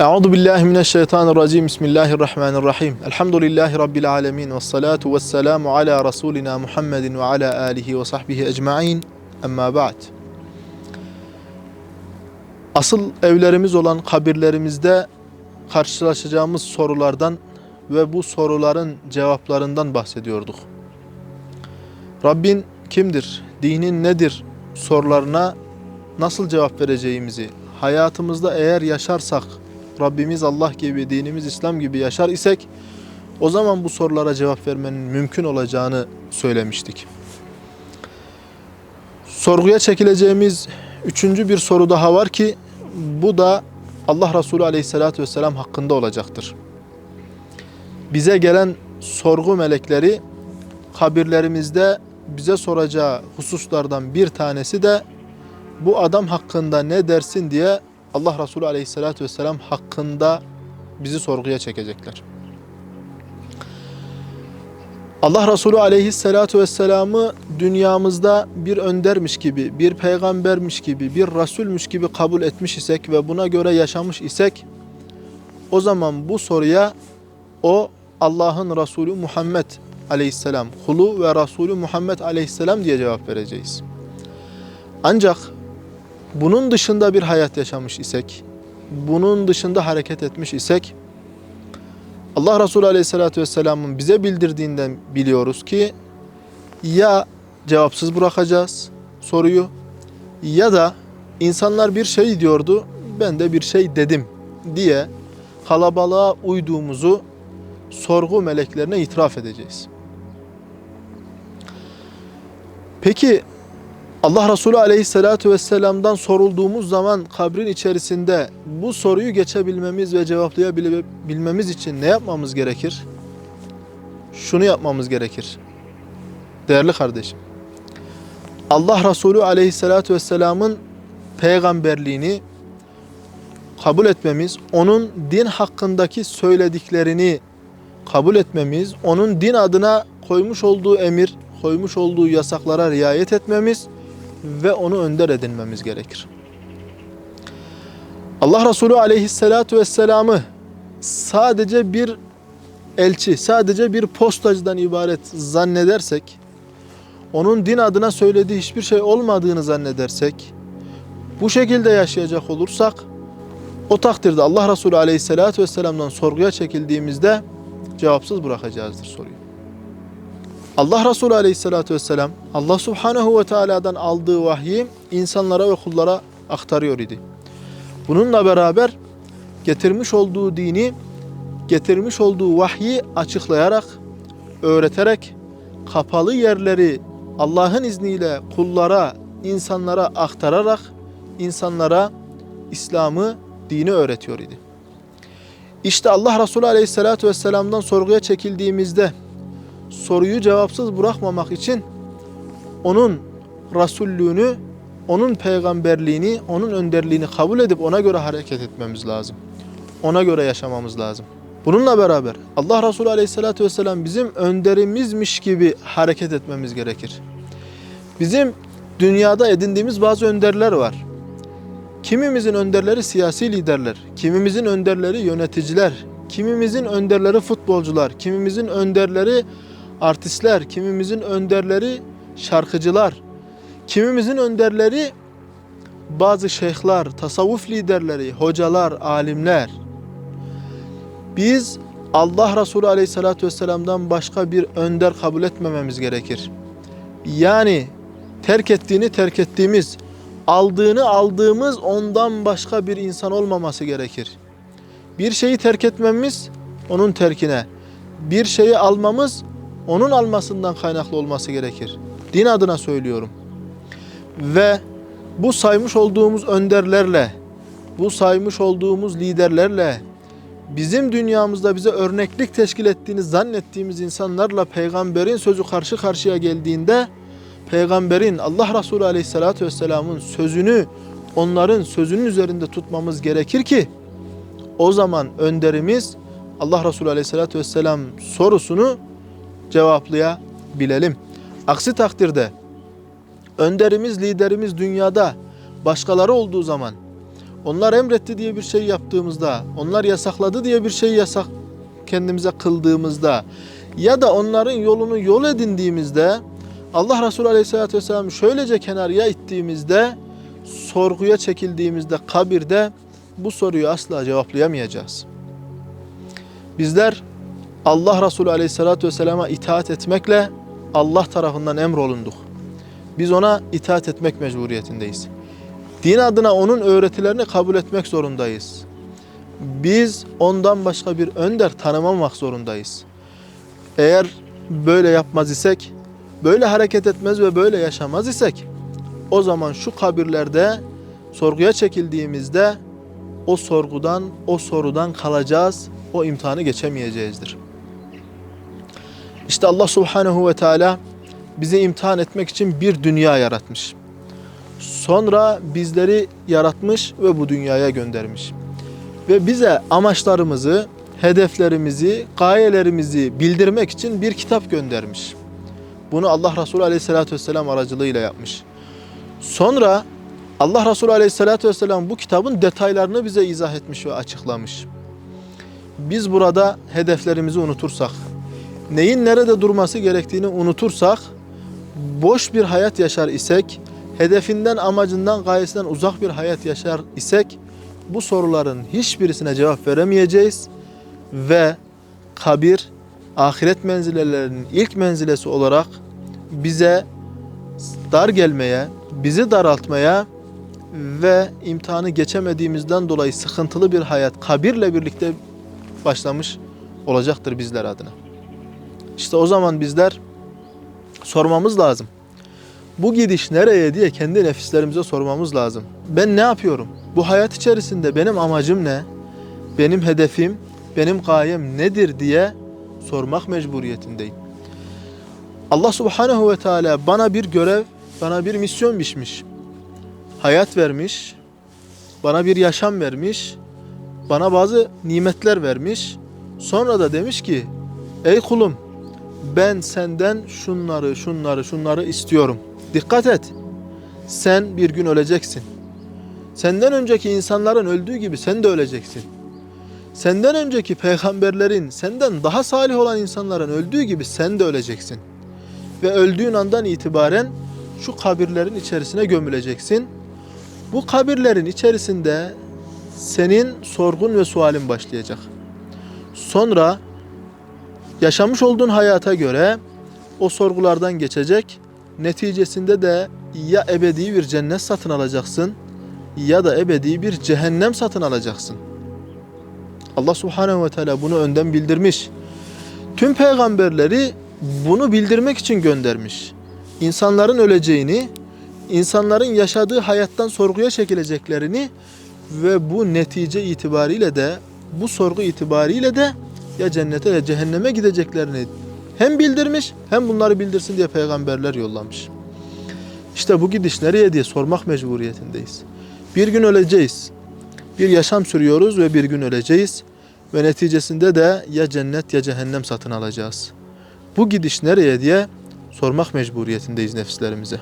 Euzu billahi mineşşeytanirracim. Bismillahirrahmanirrahim. Elhamdülillahi rabbil alamin ve salatu vesselamu ala rasulina Muhammedin ve ala alihi ve sahbihi ecmaîn. Amma ba'd. Asıl evlerimiz olan kabirlerimizde karşılaşacağımız sorulardan ve bu soruların cevaplarından bahsediyorduk. Rabbin kimdir? Dinin nedir? sorularına nasıl cevap vereceğimizi, hayatımızda eğer yaşarsak, Rabbimiz Allah gibi, dinimiz İslam gibi yaşar isek, o zaman bu sorulara cevap vermenin mümkün olacağını söylemiştik. Sorguya çekileceğimiz üçüncü bir soru daha var ki, bu da Allah Resulü Aleyhisselatü Vesselam hakkında olacaktır. Bize gelen sorgu melekleri kabirlerimizde bize soracağı hususlardan bir tanesi de bu adam hakkında ne dersin diye Allah Resulü Aleyhisselatü Vesselam hakkında bizi sorguya çekecekler. Allah Resulü Aleyhisselatü Vesselam'ı dünyamızda bir öndermiş gibi, bir peygambermiş gibi, bir rasulmüş gibi kabul etmiş isek ve buna göre yaşamış isek o zaman bu soruya o Allah'ın Resulü Muhammed Aleyhisselam, kulu ve Resulü Muhammed Aleyhisselam diye cevap vereceğiz. Ancak bunun dışında bir hayat yaşamış isek, bunun dışında hareket etmiş isek, Allah Resulü Aleyhisselatü Vesselam'ın bize bildirdiğinden biliyoruz ki ya cevapsız bırakacağız soruyu ya da insanlar bir şey diyordu ben de bir şey dedim diye kalabalığa uyduğumuzu sorgu meleklerine itiraf edeceğiz. Peki Allah Resulü Aleyhisselatü Vesselam'dan sorulduğumuz zaman kabrin içerisinde bu soruyu geçebilmemiz ve cevaplayabilmemiz için ne yapmamız gerekir? Şunu yapmamız gerekir. Değerli kardeşim. Allah Resulü Aleyhisselatü Vesselam'ın peygamberliğini kabul etmemiz, onun din hakkındaki söylediklerini kabul etmemiz, onun din adına koymuş olduğu emir, koymuş olduğu yasaklara riayet etmemiz ve onu önder edinmemiz gerekir. Allah Resulü aleyhissalatu vesselam'ı sadece bir elçi, sadece bir postacıdan ibaret zannedersek, onun din adına söylediği hiçbir şey olmadığını zannedersek, bu şekilde yaşayacak olursak, o takdirde Allah Resulü aleyhissalatu vesselam'dan sorguya çekildiğimizde cevapsız bırakacağızdır soruyu. Allah Resulü Aleyhisselatü Vesselam Allah Subhanahu ve Teala'dan aldığı vahyi insanlara ve kullara aktarıyor idi. Bununla beraber getirmiş olduğu dini, getirmiş olduğu vahyi açıklayarak, öğreterek, kapalı yerleri Allah'ın izniyle kullara, insanlara aktararak insanlara İslam'ı, dini öğretiyor idi. İşte Allah Resulü Aleyhisselatü Vesselam'dan sorguya çekildiğimizde soruyu cevapsız bırakmamak için onun rasullüğünü, onun peygamberliğini, onun önderliğini kabul edip ona göre hareket etmemiz lazım. Ona göre yaşamamız lazım. Bununla beraber Allah Resulü Aleyhisselatü Vesselam bizim önderimizmiş gibi hareket etmemiz gerekir. Bizim dünyada edindiğimiz bazı önderler var. Kimimizin önderleri siyasi liderler, kimimizin önderleri yöneticiler, kimimizin önderleri futbolcular, kimimizin önderleri artistler, kimimizin önderleri şarkıcılar, kimimizin önderleri bazı şeyhler, tasavvuf liderleri, hocalar, alimler. Biz Allah Resulü Aleyhisselatü Vesselam'dan başka bir önder kabul etmememiz gerekir. Yani terk ettiğini terk ettiğimiz, aldığını aldığımız ondan başka bir insan olmaması gerekir. Bir şeyi terk etmemiz onun terkine, bir şeyi almamız onun almasından kaynaklı olması gerekir. Din adına söylüyorum. Ve bu saymış olduğumuz önderlerle, bu saymış olduğumuz liderlerle, bizim dünyamızda bize örneklik teşkil ettiğini zannettiğimiz insanlarla peygamberin sözü karşı karşıya geldiğinde, peygamberin Allah Resulü Aleyhisselatü Vesselam'ın sözünü onların sözünün üzerinde tutmamız gerekir ki o zaman önderimiz Allah Resulü Aleyhisselatü Vesselam sorusunu cevaplayabilelim. Aksi takdirde önderimiz, liderimiz dünyada başkaları olduğu zaman onlar emretti diye bir şey yaptığımızda, onlar yasakladı diye bir şey yasak kendimize kıldığımızda ya da onların yolunu yol edindiğimizde Allah Resulü Aleyhisselatü Vesselam şöylece kenarıya ittiğimizde sorguya çekildiğimizde kabirde bu soruyu asla cevaplayamayacağız. Bizler Allah Resulü Aleyhisselatü Vesselam'a itaat etmekle Allah tarafından emrolunduk. Biz ona itaat etmek mecburiyetindeyiz. Din adına onun öğretilerini kabul etmek zorundayız. Biz ondan başka bir önder tanımamak zorundayız. Eğer böyle yapmaz isek, böyle hareket etmez ve böyle yaşamaz isek, o zaman şu kabirlerde sorguya çekildiğimizde o sorgudan, o sorudan kalacağız, o imtihanı geçemeyeceğizdir. İşte Allah Subhanahu ve Teala bizi imtihan etmek için bir dünya yaratmış. Sonra bizleri yaratmış ve bu dünyaya göndermiş. Ve bize amaçlarımızı, hedeflerimizi, gayelerimizi bildirmek için bir kitap göndermiş. Bunu Allah Resulü Aleyhisselatü Vesselam aracılığıyla yapmış. Sonra Allah Resulü Aleyhisselatü Vesselam bu kitabın detaylarını bize izah etmiş ve açıklamış. Biz burada hedeflerimizi unutursak, neyin nerede durması gerektiğini unutursak, boş bir hayat yaşar isek, hedefinden, amacından, gayesinden uzak bir hayat yaşar isek, bu soruların hiçbirisine cevap veremeyeceğiz ve kabir ahiret menzilelerinin ilk menzilesi olarak bize dar gelmeye, bizi daraltmaya ve imtihanı geçemediğimizden dolayı sıkıntılı bir hayat kabirle birlikte başlamış olacaktır bizler adına. İşte o zaman bizler sormamız lazım. Bu gidiş nereye diye kendi nefislerimize sormamız lazım. Ben ne yapıyorum? Bu hayat içerisinde benim amacım ne? Benim hedefim, benim gayem nedir diye sormak mecburiyetindeyim. Allah Subhanahu ve Teala bana bir görev, bana bir misyon biçmiş. Hayat vermiş, bana bir yaşam vermiş, bana bazı nimetler vermiş. Sonra da demiş ki, ey kulum ben senden şunları, şunları, şunları istiyorum. Dikkat et. Sen bir gün öleceksin. Senden önceki insanların öldüğü gibi sen de öleceksin. Senden önceki peygamberlerin, senden daha salih olan insanların öldüğü gibi sen de öleceksin. Ve öldüğün andan itibaren şu kabirlerin içerisine gömüleceksin. Bu kabirlerin içerisinde senin sorgun ve sualin başlayacak. Sonra yaşamış olduğun hayata göre o sorgulardan geçecek. Neticesinde de ya ebedi bir cennet satın alacaksın ya da ebedi bir cehennem satın alacaksın. Allah Subhanahu ve Teala bunu önden bildirmiş. Tüm peygamberleri bunu bildirmek için göndermiş. İnsanların öleceğini, insanların yaşadığı hayattan sorguya çekileceklerini ve bu netice itibariyle de bu sorgu itibariyle de ya cennete ya cehenneme gideceklerini hem bildirmiş hem bunları bildirsin diye peygamberler yollamış. İşte bu gidiş nereye diye sormak mecburiyetindeyiz. Bir gün öleceğiz. Bir yaşam sürüyoruz ve bir gün öleceğiz. Ve neticesinde de ya cennet ya cehennem satın alacağız. Bu gidiş nereye diye sormak mecburiyetindeyiz nefislerimize.